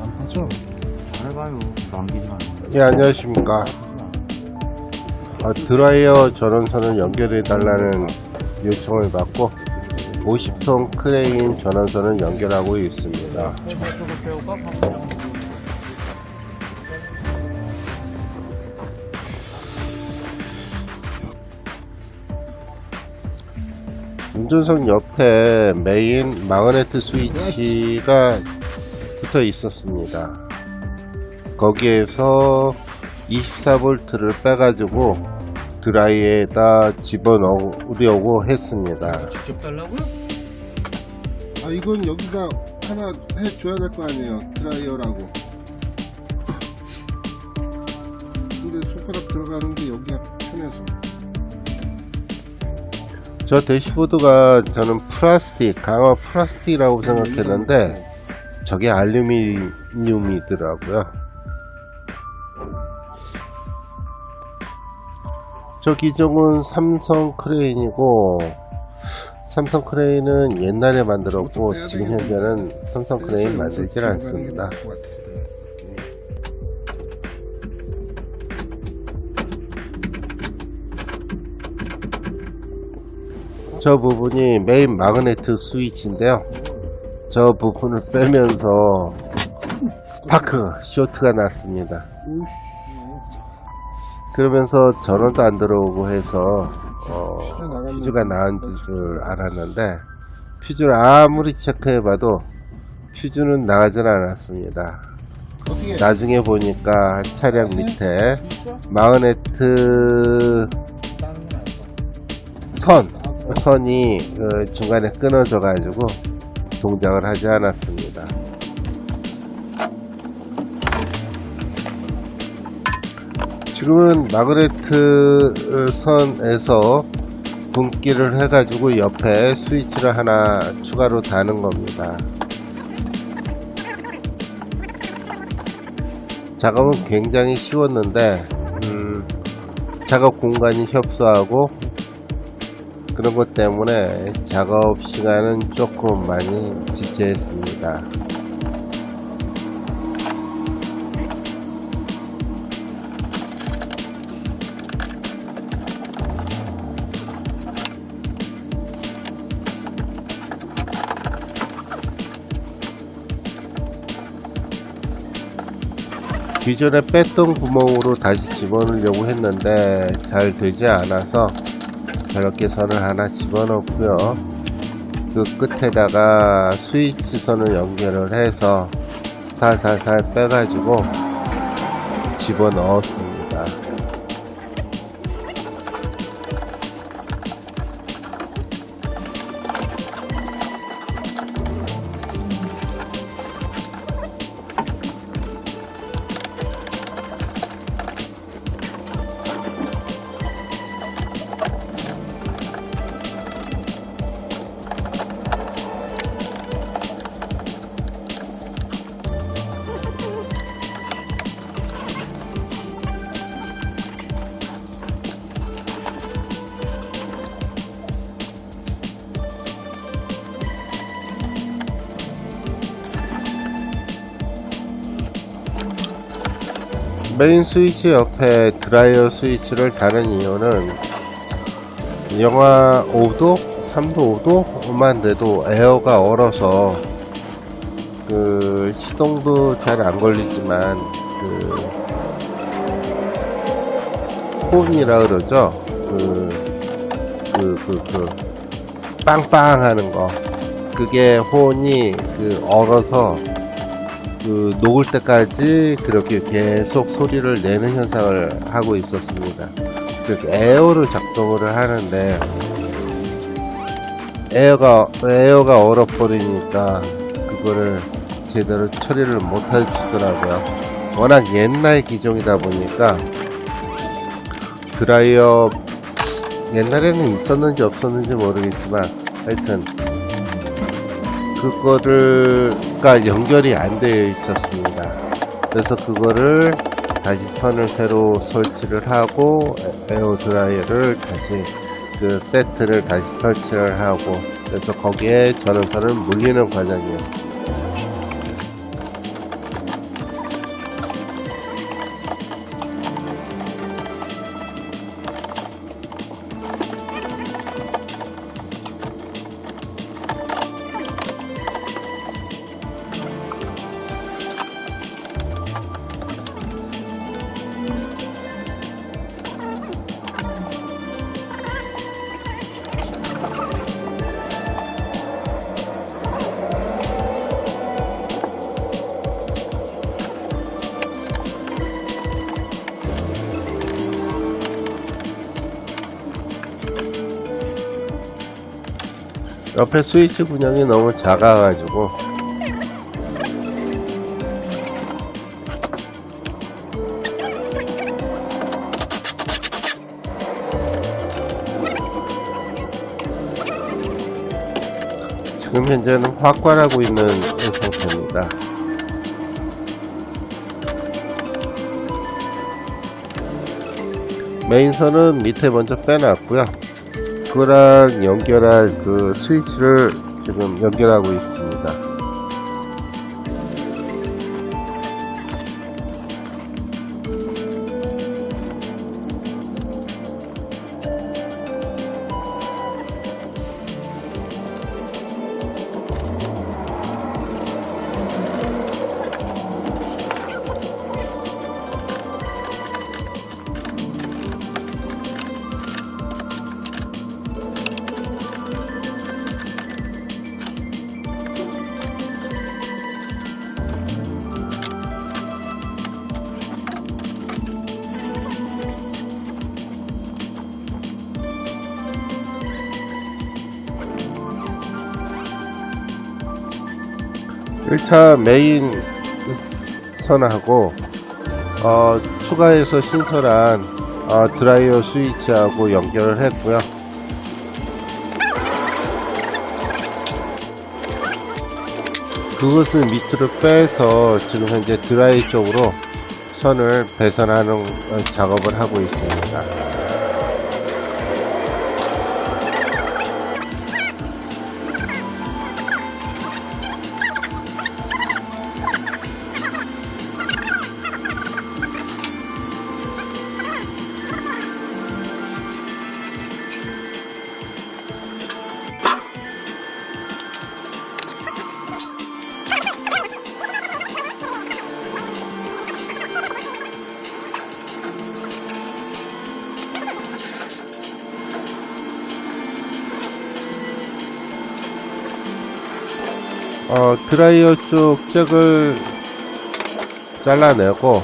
안 파죠? 잘해봐요. 남기지 말고. 예, 안녕하십니까. 아, 드라이어 전원선을 연결해 달라는 요청을 받고 50톤 크레인 전원선을 연결하고 있습니다. 운전석 옆에 메인 마그네트 스위치가 붙어 있었습니다. 거기에서 24V를 빼가지고 드라이에다 집어넣으려고 했습니다. 직접 달라고요? 아 이건 여기가 하나 해줘야 될 거 아니에요 드라이어라고 근데 손가락 들어가는 게 여기가 편해서 저 대시보드가 저는 플라스틱 강화 플라스틱이라고 생각했는데 저게 알루미늄이더라고요 저 기종은 삼성 크레인이고 삼성 크레인은 옛날에 만들었고 지금 현재는 삼성 크레인 만들질 않습니다. 저 부분이 메인 마그네트 스위치인데요. 저 부분을 빼면서 스파크 쇼트가 났습니다. 그러면서 전원도 안 들어오고 해서 어, 퓨즈가 나온 줄 알았는데 퓨즈를 아무리 체크해봐도 퓨즈는 나가질 않았습니다. 나중에 보니까 차량 밑에 마그네트 선 선이 어, 중간에 끊어져 가지고 동작을 하지 않았습니다. 지금은 마그네트 어, 선에서 분기를 해가지고 옆에 스위치를 하나 추가로 다는 겁니다. 작업은 굉장히 쉬웠는데 음, 작업 공간이 협소하고 그런 것 때문에 작업 시간은 조금 많이 지체했습니다. 기존에 뺐던 구멍으로 다시 집어넣으려고 했는데 잘 되지 않아서 저렇게 선을 하나 집어넣고요. 그 끝에다가 스위치 선을 연결을 해서 살살살 빼가지고 집어넣었습니다. 메인 스위치 옆에 드라이어 스위치를 다는 이유는 영하 5도, 3도, 5도만 돼도 에어가 얼어서 그 시동도 잘 안 걸리지만 그 홈이라 그러죠. 그, 그, 그, 그, 빵빵 하는 거. 그게 혼이 그 얼어서 그 녹을 때까지 그렇게 계속 소리를 내는 현상을 하고 있었습니다. 즉 에어를 작동을 하는데 에어가 에어가 얼어버리니까 그거를 제대로 처리를 못 해주더라고요. 워낙 옛날 기종이다 보니까 드라이어 옛날에는 있었는지 없었는지 모르겠지만 하여튼 그거를가 연결이 안 되어 있었습니다. 그래서 그거를 다시 선을 새로 설치를 하고 에어 드라이어를 다시 그 세트를 다시 설치를 하고 그래서 거기에 전원선을 물리는 과정이었습니다. 옆에 스위치 분양이 너무 작아가지고 지금 현재는 확관하고 있는 상태입니다. 메인선은 밑에 먼저 빼놨고요. 그거랑 연결할 그 스위치를 지금 연결하고 있습니다. 일차 메인 선하고 어, 추가해서 신설한 어, 드라이어 스위치하고 연결을 했고요. 그것을 밑으로 빼서 지금 현재 드라이 쪽으로 선을 배선하는 어, 작업을 하고 있습니다. 어, 드라이어 쪽 잭을 잘라내고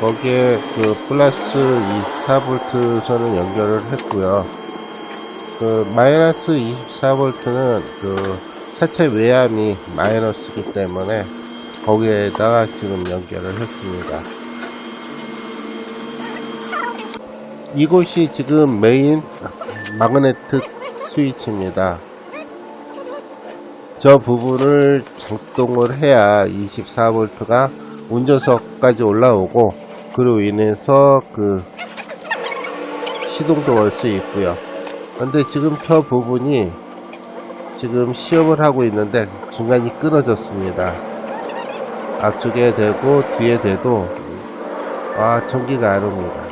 거기에 그 플러스 24V 선을 연결을 했고요. 그 마이너스 24V는 그 차체 외압이 마이너스이기 때문에 거기에다가 지금 연결을 했습니다. 이곳이 지금 메인 마그네틱 스위치입니다. 저 부분을 작동을 해야 24V가 운전석까지 올라오고 그로 인해서 그 시동도 걸 수 있고요. 근데 지금 저 부분이 지금 시험을 하고 있는데 중간이 끊어졌습니다. 앞쪽에 대고 뒤에 대도 아 전기가 안 옵니다.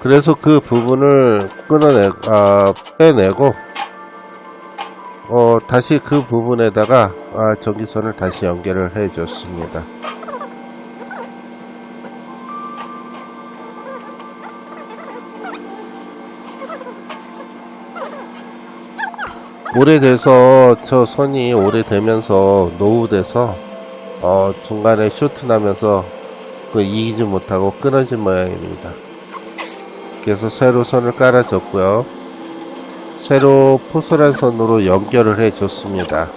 그래서 그 부분을 끊어내, 아, 빼내고, 어, 다시 그 부분에다가, 아, 전기선을 다시 연결을 해 줬습니다. 오래돼서 저 선이 오래되면서 노후돼서 어, 중간에 쇼트 나면서 그 이기지 못하고 끊어진 모양입니다. 그래서 새로 선을 깔아줬고요. 새로 포스란 선으로 연결을 해줬습니다.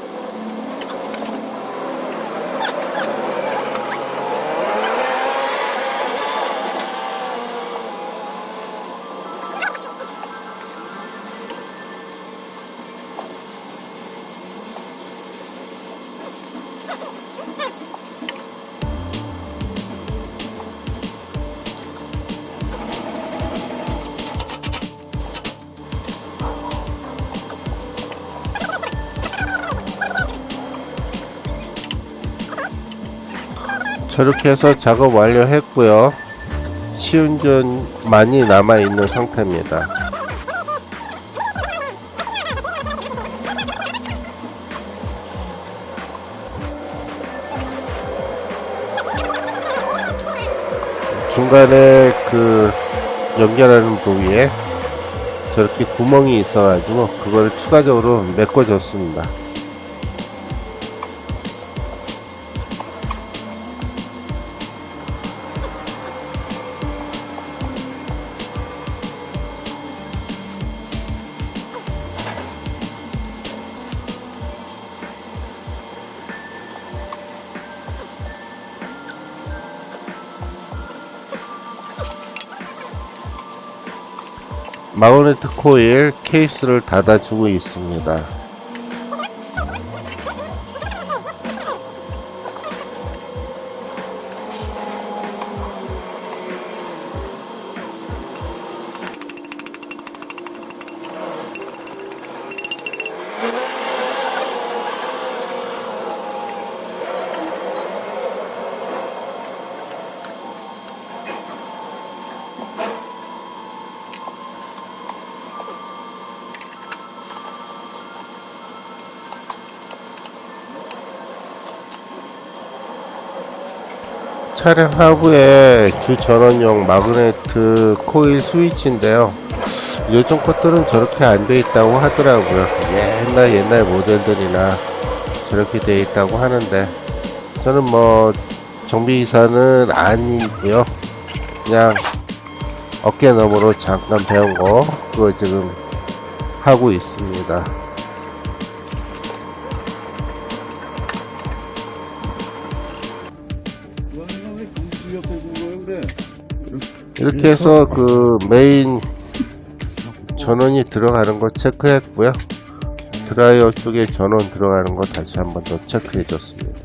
저렇게 해서 작업 완료했고요. 시운전만이 남아있는 상태입니다. 중간에 그 연결하는 부위에 저렇게 구멍이 있어가지고 그걸 추가적으로 메꿔줬습니다. 마그네트 코일 케이스를 닫아주고 있습니다. 차량 하부에 주 전원용 마그네트 코일 스위치인데요. 요즘 것들은 저렇게 안 돼 있다고 하더라고요. 옛날 옛날 모델들이나 저렇게 돼 있다고 하는데 저는 뭐 정비기사는 아니고요. 그냥 어깨 너머로 잠깐 배운 거 그거 지금 하고 있습니다. 이렇게 해서 그 메인 전원이 들어가는 거 체크했고요. 드라이어 쪽에 전원 들어가는 거 다시 한번 더 체크해 줬습니다.